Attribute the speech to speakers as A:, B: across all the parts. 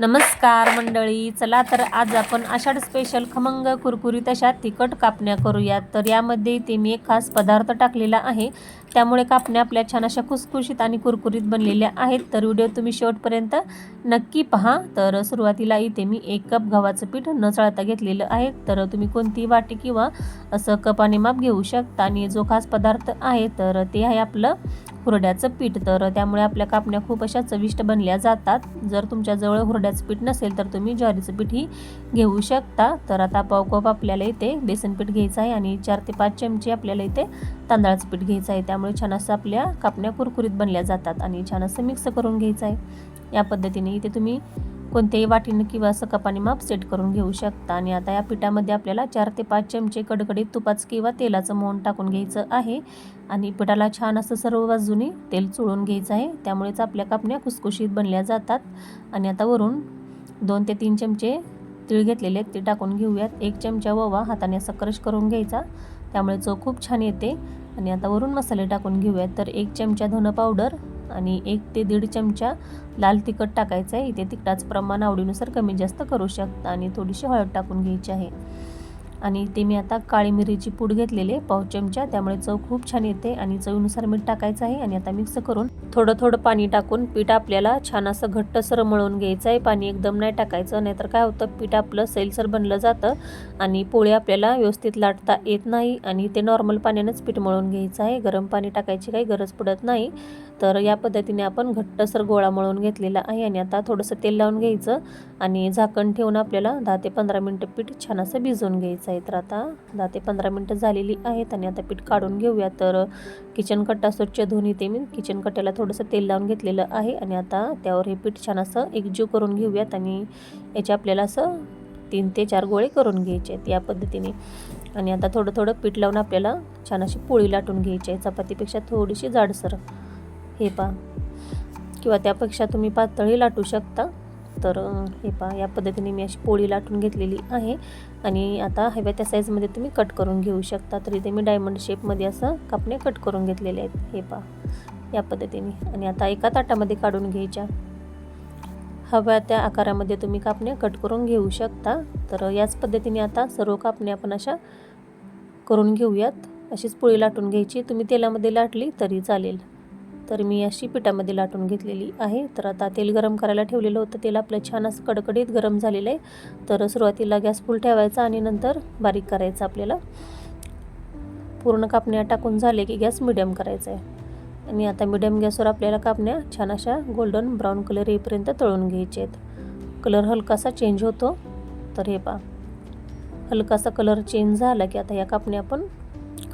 A: नमस्कार मंडळी चला तर आज आपण आषाढ स्पेशल खमंग कुरकुरीत अशा तिखट कापण्या करूयात. तर यामध्ये ते मी एक खास पदार्थ टाकलेला आहे. त्यामुळे कापण्या आपल्या छान अशा खुसखुशीत आणि कुरकुरीत बनलेल्या आहेत. तर व्हिडिओ तुम्ही शेवटपर्यंत नक्की पहा. तर सुरुवातीला इथे मी एक कप गव्हाचं पीठ न चळता घेतलेलं आहे. तर तुम्ही कोणती वाटी किंवा असं कपाने माप घेऊ शकता. आणि जो खास पदार्थ आहे तर ते आहे आपलं हुरड्याचं पीठ. तर त्यामुळे आपल्या कापण्या खूप अशा चविष्ट बनल्या जातात. जर तुमच्याजवळ हुरड्याचं पीठ नसेल तर तुम्ही ज्वारीचं पीठही घेऊ शकता. तर आता पाव कप आपल्याला इथे बेसन पीठ घ्यायचं आहे आणि चार ते पाच चमचे आपल्याला इथे तांदळाचं पीठ घ्यायचं आहे. त्या त्यामुळे छान असं आपल्या कापण्या कुरकुरीत बनल्या जातात आणि छान असं मिक्स करून घ्यायचं आहे. या पद्धतीने इथे तुम्ही कोणत्याही वाटीनं किंवा असं कपाने माप सेट करून घेऊ शकता. आणि आता या पिठामध्ये आपल्याला चार ते पाच चमचे कडकडीत तुपाचं किंवा तेलाचं मोहन टाकून घ्यायचं आहे. आणि पिठाला छान असं सर्व बाजूनी तेल चोळून घ्यायचं आहे. त्यामुळेच आपल्या कापण्या खुसखुशीत बनल्या जातात. आणि आता वरून दोन ते तीन चमचे तीळ घेतलेले आहेत ते टाकून घेऊयात. एक चमचा ओवा हाताने असं क्रश करून घ्यायचा. त्यामुळे चव खूप छान येते. आणि आता वरून मसाले टाकून घेऊयात. तर एक चमचा धनं पावडर आणि एक ते दीड चमचा लाल तिखट टाकायचं आहे. इथे तिखटाचं प्रमाण आवडीनुसार कमी जास्त करू शकता आणि थोडीशी हळद टाकून घ्यायची आहे. आणि ते मी आता काळी मिरीची पूड घेतलेले पाव चमचा. त्यामुळे चव खूप छान येते आणि चवीनुसार मीठ टाकायचं आहे आणि आता मिक्स करून थोडं थोडं पाणी टाकून पीठ आपल्याला छान असं घट्टसर मळून घ्यायचं आहे. पाणी एकदम नाही टाकायचं नाहीतर काय होतं पीठ आपलं सैलसर बनलं जातं आणि पोळी आपल्याला व्यवस्थित लाटता येत नाही आणि ते नॉर्मल पाण्यानंच पीठ मळून घ्यायचं आहे. गरम पाणी टाकायची काही गरज पडत नाही. तर या पद्धतीने आपण घट्टसर गोळा मळून घेतलेला आहे आणि आता थोडंसं तेल लावून घ्यायचं आणि झाकण ठेवून आपल्याला दहा ते पंधरा मिनटं पीठ छान असं भिजवून घ्यायचं आहे तर आता दहा ते पंधरा मिनटं झालेली आहेत आणि आता पीठ काढून घेऊया. तर किचन कट्टा स्वच्छ धुवून ते मी. किचन कट्ट्याला थोडंसं तेल लावून घेतलेलं आहे आणि आता त्यावर हे पीठ छान असं एकजीव करून घेऊयात आणि याचे आपल्याला असं तीन ते चार गोळे करून घ्यायचे आहेत या पद्धतीने. आणि आता थोडं थोडं पीठ लावून आपल्याला छान अशी पोळी लाटून घ्यायची आहे. चपातीपेक्षा थोडीशी जाडसर. हे पा किंवा त्यापेक्षा तुम्ही पातळी लाटू शकता. तर हे पा या पद्धतीने मी अशी पोळी लाटून घेतलेली आहे. आणि आता हव्या त्या साईजमध्ये तुम्ही कट करून घेऊ शकता. तर इथे मी डायमंड शेपमध्ये असं कापणे कट करून घेतलेले आहेत. हे पा या पद्धतीने. आणि आता एका ताटामध्ये काढून घ्यायच्या. हव्या त्या आकारामध्ये तुम्ही कापण्या कट करून घेऊ शकता. तर याच पद्धतीने आता सर्व कापण्या आपण अशा करून घेऊयात. अशीच पोळी लाटून घ्यायची. तुम्ही तेलामध्ये लाटली तरी चालेल. तर मी अशी पिठामध्ये लाटून घेतलेली आहे. तर आता तेल गरम करायला ठेवलेलं होतं. तेल आपलं छान असं कडकडीत गरम झालेलं आहे. तर सुरुवातीला गॅस फुल ठेवायचा आणि नंतर बारीक करायचं आपल्याला. पूर्ण कापण्या टाकून झाले की गॅस मिडियम करायचा आहे. आणि आता मिडियम गॅसवर आपल्याला कापण्या छान अशा गोल्डन ब्राऊन कलर येईपर्यंत तळून घ्यायचे आहेत. कलर हलकासा चेंज होतो. तर हे पा हलकासा कलर चेंज झाला की आता या कापण्या आपण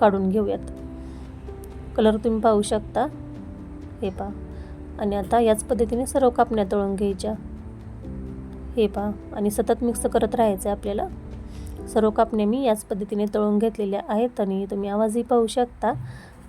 A: काढून घेऊयात. कलर तुम्ही पाहू शकता. हे पा. आणि आता याच पद्धतीने सर्व कापण्या तळून घ्यायच्या. हे पा. आणि सतत मिक्स करत राहायचं आहे आपल्याला. सर्व कापण्या मी याच पद्धतीने तळून घेतलेल्या आहेत आणि तुम्ही आवाजही पाहू शकता.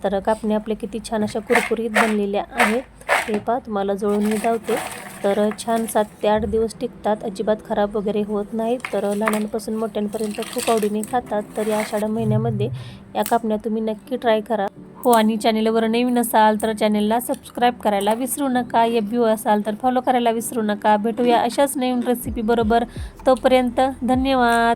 A: तर कापण्या आपल्या किती छान अशा कुरकुरीत बनलेल्या आहेत. हे पा तुम्हाला जवळून धावते. तर छान सात ते आठ दिवस टिकतात. अजिबात खराब वगैरे होत नाहीत. तर लहानांपासून मोठ्यांपर्यंत खूप आवडीने खातात. तर या आषाढ महिन्यामध्ये या कापण्या तुम्ही नक्की ट्राय करा. हो आणि चॅनेलवर नवीन असाल तर चॅनेलला सबस्क्राईब करायला विसरू नका. एफ असाल तर फॉलो करायला विसरू नका. भेटूया अशाच नवीन रेसिपी बरोबर. तोपर्यंत धन्यवाद.